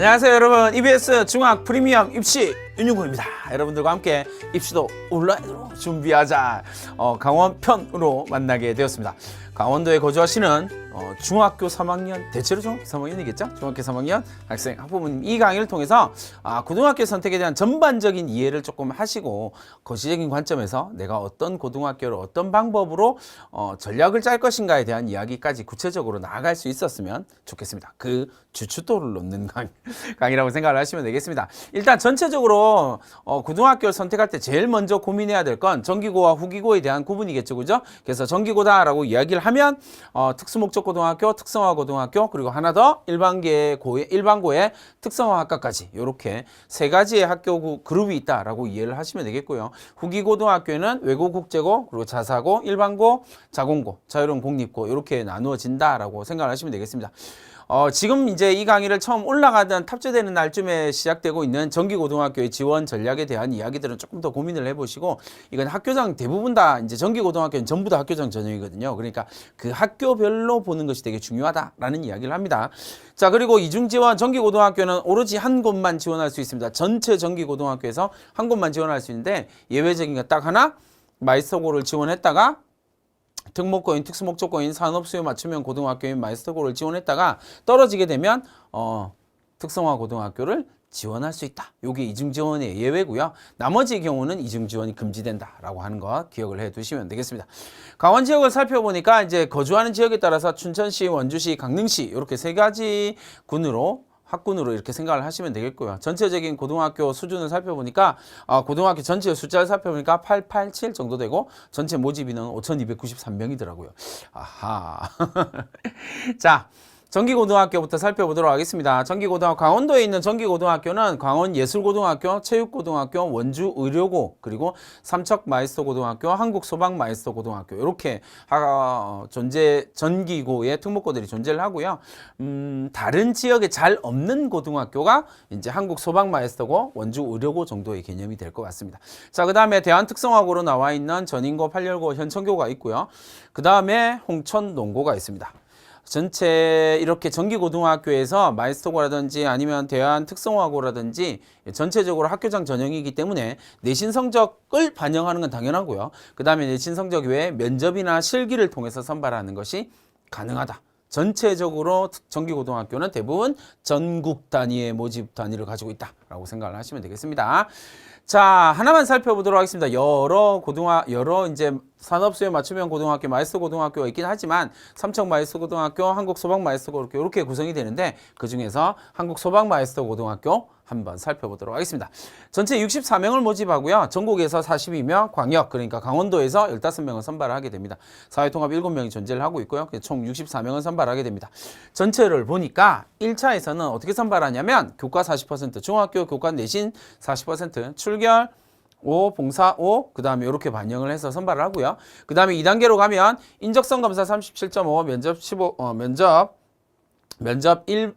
안녕하세요 여러분. EBS 중학 프리미엄 입시 윤용구입니다. 여러분들과 함께 입시도 온라인으로 준비하자 어, 강원 편으로 만나게 되었습니다. 강원도에 거주하시는 어, 중학교 3학년 대체로 중학교 3학년이겠죠 중학교 3학년 학생 학부모님 이 강의를 통해서 아, 고등학교 선택에 대한 전반적인 이해를 조금 하시고 거시적인 관점에서 내가 어떤 고등학교를 어떤 방법으로 어, 전략을 짤 것인가에 대한 이야기까지 구체적으로 나아갈 수 있었으면 좋겠습니다 그 주춧돌을 놓는 강의, 강의라고 생각을 하시면 되겠습니다. 일단 전체적으로 어, 고등학교를 선택할 때 제일 먼저 고민해야 될건 정기고와 후기고에 대한 구분이겠죠, 그죠? 그래서 정기고다라고 이야기를 하면 어, 특수 목적 고등학교, 특성화 고등학교 그리고 하나 더 일반계 고의 일반고의 특성화 학과까지 이렇게 세 가지의 학교 그룹이 있다라고 이해를 하시면 되겠고요. 후기 고등학교는 외고 국제고 그리고 자사고, 일반고, 자공고, 자유로운 공립고 이렇게 나누어진다라고 생각을 하시면 되겠습니다. 어, 지금 이제 이 강의를 처음 올라가던 탑재되는 날쯤에 시작되고 있는 정기고등학교의 지원 전략에 대한 이야기들은 조금 더 고민을 해보시고 이건 학교장 대부분 다 이제 정기고등학교는 전부 다 학교장 전형이거든요. 그러니까 그 학교별로 보는 것이 되게 중요하다라는 이야기를 합니다. 자 그리고 이중 지원 정기고등학교는 오로지 한 곳만 지원할 수 있습니다. 전체 정기고등학교에서 한 곳만 지원할 수 있는데 예외적인 게 딱 하나 마이스터고를 지원했다가 특목고인, 특수목적고인, 산업수요 맞춤형 고등학교인 마이스터고를 지원했다가 떨어지게 되면 어, 특성화 고등학교를 지원할 수 있다. 요게 이중 지원의 예외고요. 나머지 경우는 이중 지원이 금지된다라고 하는 거 기억을 해 두시면 되겠습니다. 강원 지역을 살펴보니까 이제 거주하는 지역에 따라서 춘천시, 원주시, 강릉시 이렇게 세 가지 군으로 학군으로 이렇게 생각을 하시면 되겠고요. 전체적인 고등학교 수준을 살펴보니까 아, 고등학교 전체 숫자를 살펴보니까 887 정도 되고 전체 모집 인원은 5,293명이더라고요. 아하. 자, 전기고등학교부터 살펴보도록 하겠습니다. 전기고등학교 강원도에 있는 전기고등학교는 강원예술고등학교, 체육고등학교, 원주의료고 그리고 삼척마이스터고등학교, 한국소방마이스터고등학교 이렇게 하, 존재 전기고의 특목고들이 존재를 하고요. 음, 다른 지역에 잘 없는 고등학교가 이제 한국소방마이스터고, 원주의료고 정도의 개념이 될 것 같습니다. 자, 그 다음에 대한특성화고로 나와 있는 전인고, 팔열고, 현천교가 있고요. 그 다음에 홍천농고가 있습니다. 전체 이렇게 정기고등학교에서 마이스터고라든지 아니면 대한특성화고라든지 전체적으로 학교장 전형이기 때문에 내신 성적을 반영하는 건 당연하고요. 그 다음에 내신 성적 외에 면접이나 실기를 통해서 선발하는 것이 가능하다. 전체적으로 정기고등학교는 대부분 전국 단위의 모집 단위를 가지고 있다라고 생각을 하시면 되겠습니다. 자 하나만 살펴보도록 하겠습니다. 여러 고등학 여러 이제 산업수요 맞춤형 고등학교, 마이스터 고등학교가 있긴 하지만 삼척 마이스터 고등학교, 한국 소방 마이스터 고등학교 이렇게 구성이 되는데 그 중에서 한국 소방 마이스터 고등학교 한번 살펴보도록 하겠습니다. 전체 64명을 모집하고요. 전국에서 42명, 광역 그러니까 강원도에서 15명을 선발을 하게 됩니다. 사회통합 7명이 존재를 하고 있고요. 총 64명을 선발하게 됩니다. 전체를 보니까 1차에서는 어떻게 선발하냐면 교과 40%, 중학교 교과 내신 40%, 출결 5, 봉사 5, 그 다음에 이렇게 반영을 해서 선발을 하고요. 그 다음에 2단계로 가면 인적성 검사 37.5, 면접 15, 어, 면접, 면접 1,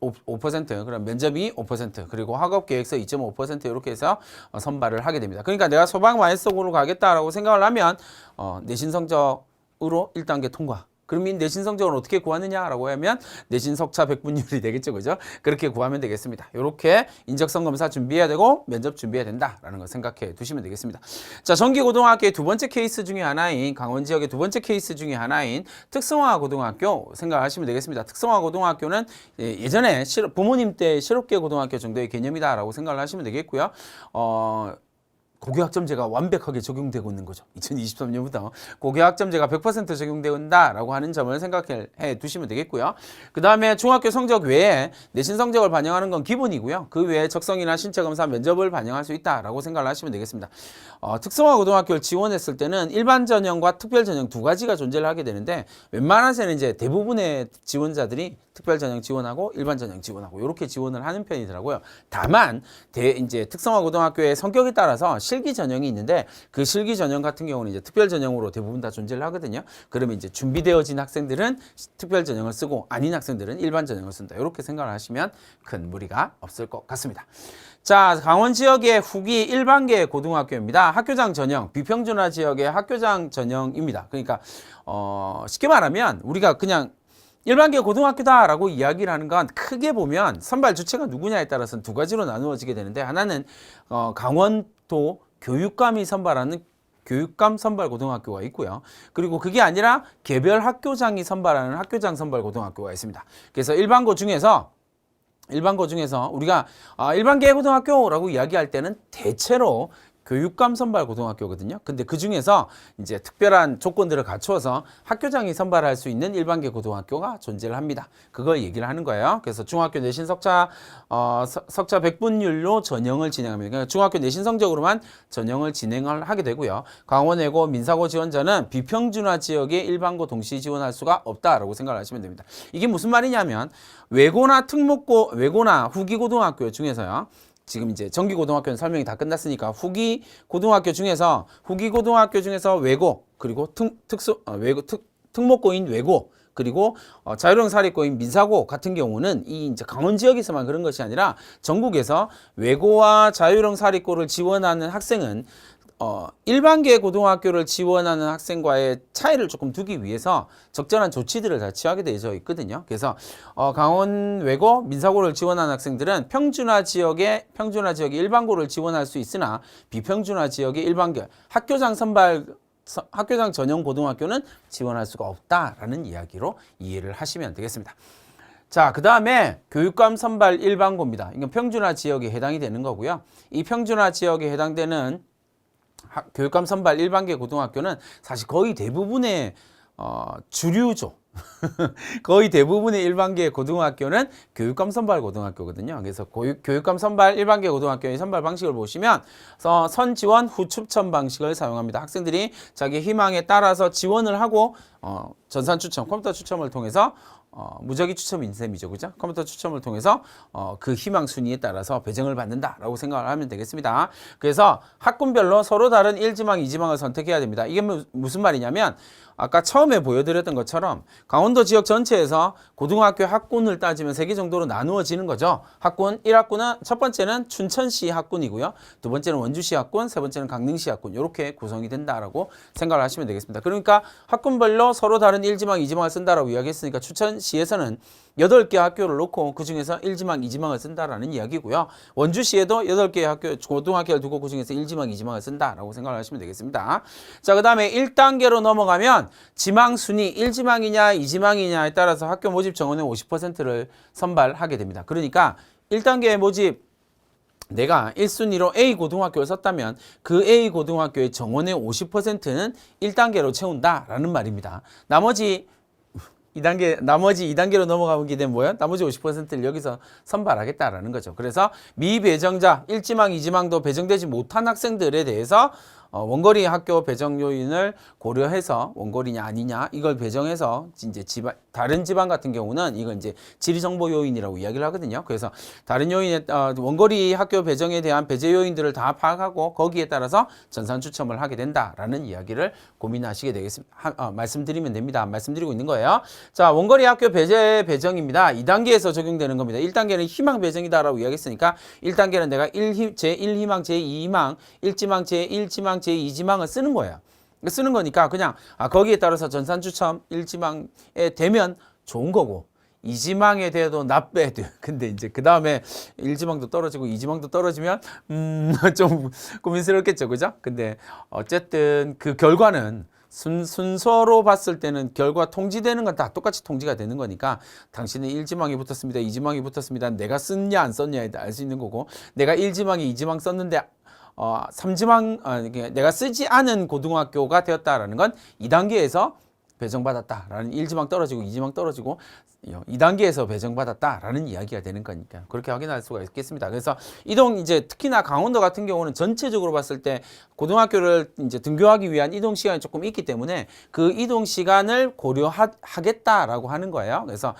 5%, 그럼 면접이 5%, 그리고 학업 계획서 2.5% 이렇게 해서 어, 선발을 하게 됩니다. 그러니까 내가 소방 마이스터고로 가겠다라고 생각을 하면 어, 내신 성적으로 1단계 통과. 그럼 이 내신 성적을 어떻게 구하느냐라고 하면 내신 석차 백분율이 되겠죠, 그죠? 그렇게 구하면 되겠습니다. 이렇게 인적성 검사 준비해야 되고 면접 준비해야 된다라는 걸 생각해 두시면 되겠습니다. 자, 전기고등학교의 두 번째 케이스 중에 하나인 강원 지역의 두 번째 케이스 중에 하나인 특성화 고등학교 생각하시면 되겠습니다. 특성화 고등학교는 예, 예전에 실- 부모님 때 실업계 고등학교 정도의 개념이다라고 생각을 하시면 되겠고요. 어, 고교학점제가 완벽하게 적용되고 있는 거죠. 2023년부터 고교학점제가 100% 적용된다라고 하는 점을 생각해 두시면 되겠고요. 그 다음에 중학교 성적 외에 내신 성적을 반영하는 건 기본이고요. 그 외에 적성이나 신체 검사 면접을 반영할 수 있다라고 생각을 하시면 되겠습니다. 어, 특성화 고등학교를 지원했을 때는 일반 전형과 특별 전형 두 가지가 존재를 하게 되는데 웬만해서는 이제 대부분의 지원자들이 특별 전형 지원하고 일반 전형 지원하고 이렇게 지원을 하는 편이더라고요. 다만 대 이제 특성화 고등학교의 성격에 따라서 실기 전형이 있는데 그 실기 전형 같은 경우는 이제 특별 전형으로 대부분 다 존재를 하거든요. 그러면 이제 준비되어진 학생들은 특별 전형을 쓰고 아닌 학생들은 일반 전형을 쓴다. 이렇게 생각을 하시면 큰 무리가 없을 것 같습니다. 자, 강원 지역의 후기 1반계 고등학교입니다. 학교장 전형, 비평준화 지역의 학교장 전형입니다. 그러니까 어, 쉽게 말하면 우리가 그냥 일반계 고등학교다라고 이야기를 하는 건 크게 보면 선발 주체가 누구냐에 따라서 두 가지로 나누어지게 되는데 하나는 어, 강원 도 교육감이 선발하는 교육감 선발 고등학교가 있고요. 그리고 그게 아니라 개별 학교장이 선발하는 학교장 선발 고등학교가 있습니다. 그래서 일반고 중에서 일반고 중에서 우리가 아, 일반계 고등학교라고 이야기할 때는 대체로 교육감 선발 고등학교거든요. 근데 그 중에서 이제 특별한 조건들을 갖추어서 학교장이 선발할 수 있는 일반계 고등학교가 존재를 합니다. 그걸 얘기를 하는 거예요. 그래서 중학교 내신 석차 어, 서- 석차 백분율로 전형을 진행합니다. 그러니까 중학교 내신 성적으로만 전형을 진행을 하게 되고요. 강원외고 민사고 지원자는 비평준화 지역의 일반고 동시 지원할 수가 없다라고 생각을 하시면 됩니다. 이게 무슨 말이냐면 외고나 특목고 외고나 후기 고등학교 중에서요. 지금 이제 정기 고등학교는 설명이 다 끝났으니까 후기 고등학교 중에서 후기 고등학교 중에서 외고 그리고 특, 특수 어, 외고 특, 특목고인 외고 그리고 어, 자율형 사립고인 민사고 같은 경우는 이 이제 강원 지역에서만 그런 것이 아니라 전국에서 외고와 자율형 사립고를 지원하는 학생은 어, 일반계 고등학교를 지원하는 학생과의 차이를 조금 두기 위해서 적절한 조치들을 다 취하게 되어 있거든요. 그래서 어, 강원 외고 민사고를 지원하는 학생들은 평준화 지역의 평준화 지역의 일반고를 지원할 수 있으나 비평준화 지역의 일반계 학교장 선발 서- 학교장 전용 고등학교는 지원할 수가 없다라는 이야기로 이해를 하시면 되겠습니다. 자, 그 다음에 교육감 선발 일반고입니다. 이건 평준화 지역에 해당이 되는 거고요. 이 평준화 지역에 해당되는 학- 교육감 선발 일반계 고등학교는 사실 거의 대부분의 어, 주류죠. 거의 대부분의 일반계 고등학교는 교육감 선발 고등학교거든요. 그래서 고육, 교육감 선발 일반계 고등학교의 선발 방식을 보시면 서- 선 지원 후 추천 방식을 사용합니다. 학생들이 자기 희망에 따라서 지원을 하고 어, 전산 추첨, 컴퓨터 추첨을 통해서 어, 무작위 추첨 인 셈이죠, 그죠? 컴퓨터 추첨을 통해서 어, 그 희망 순위에 따라서 배정을 받는다라고 생각을 하면 되겠습니다. 그래서 학군별로 서로 다른 1지망, 2지망을 선택해야 됩니다. 이게 무- 무슨 말이냐면 아까 처음에 보여드렸던 것처럼 강원도 지역 전체에서 고등학교 학군을 따지면 세 개 정도로 나누어지는 거죠. 학군 1학군은 첫 번째는 춘천시 학군이고요. 두 번째는 원주시 학군, 세 번째는 강릉시 학군 이렇게 구성이 된다라고 생각을 하시면 되겠습니다. 그러니까 학군별로 서로 다른 1지망, 2지망을 쓴다라고 이야기했으니까 춘천시 에서는 8개 학교를 놓고 그중에서 1지망, 2지망을 쓴다라는 이야기고요. 원주시에도 8개 학교 고등학교를 두고 그중에서 1지망, 2지망을 쓴다라고 생각을 하시면 되겠습니다. 자, 그 다음에 1단계로 넘어가면 지망 순위 1지망이냐, 2지망이냐에 따라서 학교 모집 정원의 50%를 선발하게 됩니다. 그러니까 1단계 모집 내가 1순위로 A 고등학교를 썼다면 그 A 고등학교의 정원의 50%는 1단계로 채운다라는 말입니다. 나머지 2단계 나머지 2단계로 넘어가게 되면 뭐야? 나머지 50%를 여기서 선발하겠다라는 거죠. 그래서 미배정자 1지망, 2지망도 배정되지 못한 학생들에 대해서 어, 원거리 학교 배정 요인을 고려해서 원거리냐 아니냐 이걸 배정해서 이제 지방 다른 지방 같은 경우는 이건 이제 지리 정보 요인이라고 이야기를 하거든요. 그래서 다른 요인에 어, 원거리 학교 배정에 대한 배제 요인들을 다 파악하고 거기에 따라서 전산 추첨을 하게 된다라는 이야기를 고민하시게 되겠습니다. 하- 어, 말씀드리면 됩니다. 말씀드리고 있는 거예요. 자, 원거리 학교 배제 배정입니다. 2단계에서 적용되는 겁니다. 1단계는 희망 배정이다라고 이야기했으니까 1단계는 내가 1희, 제1희망, 제2희망, 1지망, 제1지망, 제2지망을 쓰는 거예요. 쓰는 거니까 그냥 아, 거기에 따라서 전산 추첨 1지망에 되면 좋은 거고 2지망에 대해도 나빼 근데 이제 그 다음에 1지망도 떨어지고 2지망도 떨어지면 음 좀 고민스럽겠죠. 그죠? 근데 어쨌든 그 결과는 순, 순서로 봤을 때는 결과 통지되는 건 다 똑같이 통지가 되는 거니까 당신은 1지망이 붙었습니다 2지망이 붙었습니다. 내가 썼냐 안 썼냐에 알 수 있는 거고 내가 1지망에 2지망 썼는데 어, 3지망, 아, 이게 내가 쓰지 않은 고등학교가 되었다라는 건 2단계에서 배정받았다라는 1지망 떨어지고 2지망 떨어지고 2단계에서 배정받았다라는 이야기가 되는 거니까 그렇게 확인할 수가 있겠습니다. 그래서 이동 이제 특히나 강원도 같은 경우는 전체적으로 봤을 때 고등학교를 이제 등교하기 위한 이동 시간이 조금 있기 때문에 그 이동 시간을 고려하겠다라고 하는 거예요. 그래서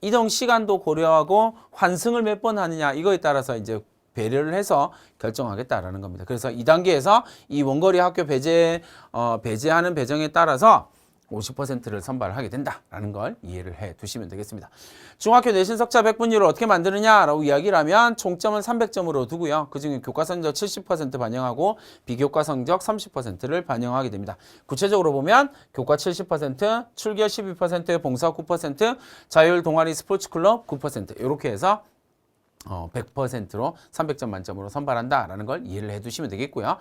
이동 시간도 고려하고 환승을 몇 번 하느냐 이거에 따라서 이제 배려를 해서 결정하겠다라는 겁니다. 그래서 2단계에서 이 원거리 학교 배제 어, 배제하는 배정에 따라서 50%를 선발하게 된다라는 걸 이해를 해 두시면 되겠습니다. 중학교 내신 석차 100분율을 어떻게 만드느냐라고 이야기를 하면 총점은 300점으로 두고요. 그중에 교과 성적 70% 반영하고 비교과 성적 30%를 반영하게 됩니다. 구체적으로 보면 교과 70%, 출결 12%, 봉사 9%, 자율 동아리 스포츠 클럽 9% 이렇게 해서 어, 100%로 300점 만점으로 선발한다라는 걸 이해를 해 두시면 되겠고요.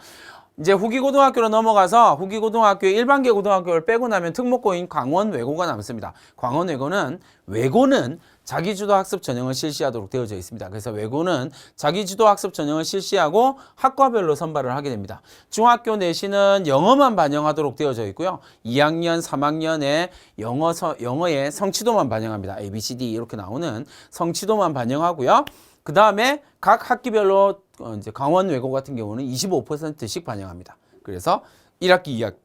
이제 후기 고등학교로 넘어가서 후기 고등학교 일반계 고등학교를 빼고 나면 특목고인 광원 외고가 남습니다. 광원 외고는 외고는 자기주도 학습 전형을 실시하도록 되어져 있습니다. 그래서 외고는 자기주도 학습 전형을 실시하고 학과별로 선발을 하게 됩니다. 중학교 내신은 영어만 반영하도록 되어져 있고요. 2학년, 3학년에 영어 서, 영어의 성취도만 반영합니다. A, B, C, D 이렇게 나오는 성취도만 반영하고요. 그 다음에 각 학기별로 어, 이제 강원 외고 같은 경우는 25%씩 반영합니다. 그래서 1학기 2학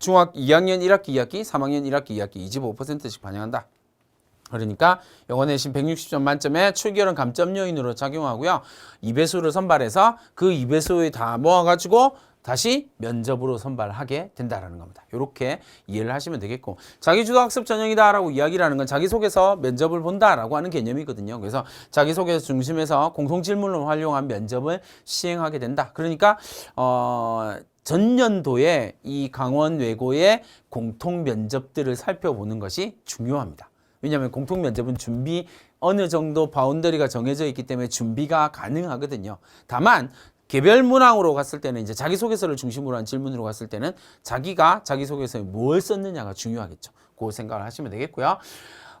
중학 2학년 1학기 2학기, 3학년 1학기 2학기 25%씩 반영한다. 그러니까 영어 내신 160점 만점에 출결은 감점 요인으로 작용하고요. 2배수를 선발해서 그 2배수에 다 모아가지고 다시 면접으로 선발하게 된다라는 겁니다. 이렇게 이해를 하시면 되겠고 자기주도 학습 전형이다라고 이야기를 하는 건 자기소개서 면접을 본다라고 하는 개념이거든요. 그래서 자기소개서 중심에서 공통 질문을 활용한 면접을 시행하게 된다. 그러니까 어 전년도에 이 강원 외고의 공통 면접들을 살펴보는 것이 중요합니다. 왜냐하면 공통 면접은 준비 어느 정도 바운더리가 정해져 있기 때문에 준비가 가능하거든요. 다만 개별 문항으로 갔을 때는 이제 자기소개서를 중심으로 한 질문으로 갔을 때는 자기가 자기소개서에 뭘 썼느냐가 중요하겠죠. 그 생각을 하시면 되겠고요.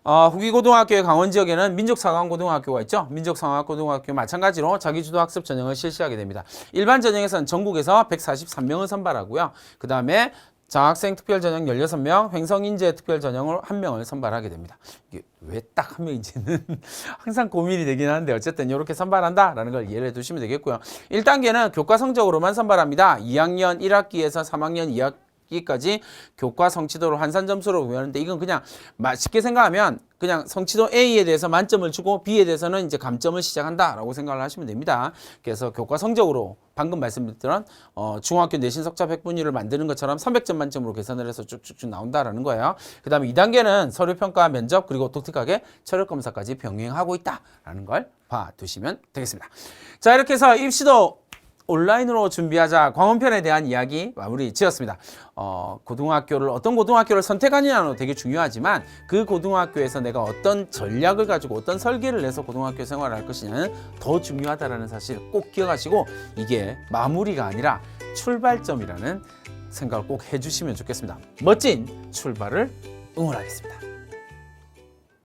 어, 후기고등학교의 강원 지역에는 민족사관고등학교가 있죠. 민족사관고등학교 마찬가지로 자기주도 학습 전형을 실시하게 됩니다. 일반 전형에서는 전국에서 143명을 선발하고요. 그 다음에 장학생 특별 전형 16명, 횡성인재 특별 전형을 한 명을 선발하게 됩니다. 이게 왜 딱 한 명인지는 항상 고민이 되긴 하는데 어쨌든 이렇게 선발한다라는 걸 이해를 해 두시면 되겠고요. 1단계는 교과 성적으로만 선발합니다. 2학년 1학기에서 3학년 2학 기 기까지 교과 성취도로 환산 점수로 구하는데 이건 그냥 마- 쉽게 생각하면 그냥 성취도 A에 대해서 만점을 주고 B에 대해서는 이제 감점을 시작한다라고 생각을 하시면 됩니다. 그래서 교과 성적으로 방금 말씀드렸던 어, 중학교 내신 석차 100분위를 만드는 것처럼 300점 만점으로 계산을 해서 쭉쭉쭉 나온다라는 거예요. 그 다음에 2단계는 서류 평가 면접 그리고 독특하게 체력 검사까지 병행하고 있다라는 걸 봐두시면 되겠습니다. 자 이렇게 해서 입시도 온라인으로 준비하자 광원편에 대한 이야기 마무리 지었습니다. 어, 고등학교를 어떤 고등학교를 선택하느냐는 되게 중요하지만 그 고등학교에서 내가 어떤 전략을 가지고 어떤 설계를 내서 고등학교 생활을 할 것이냐는 더 중요하다라는 사실 꼭 기억하시고 이게 마무리가 아니라 출발점이라는 생각을 꼭 해주시면 좋겠습니다. 멋진 출발을 응원하겠습니다.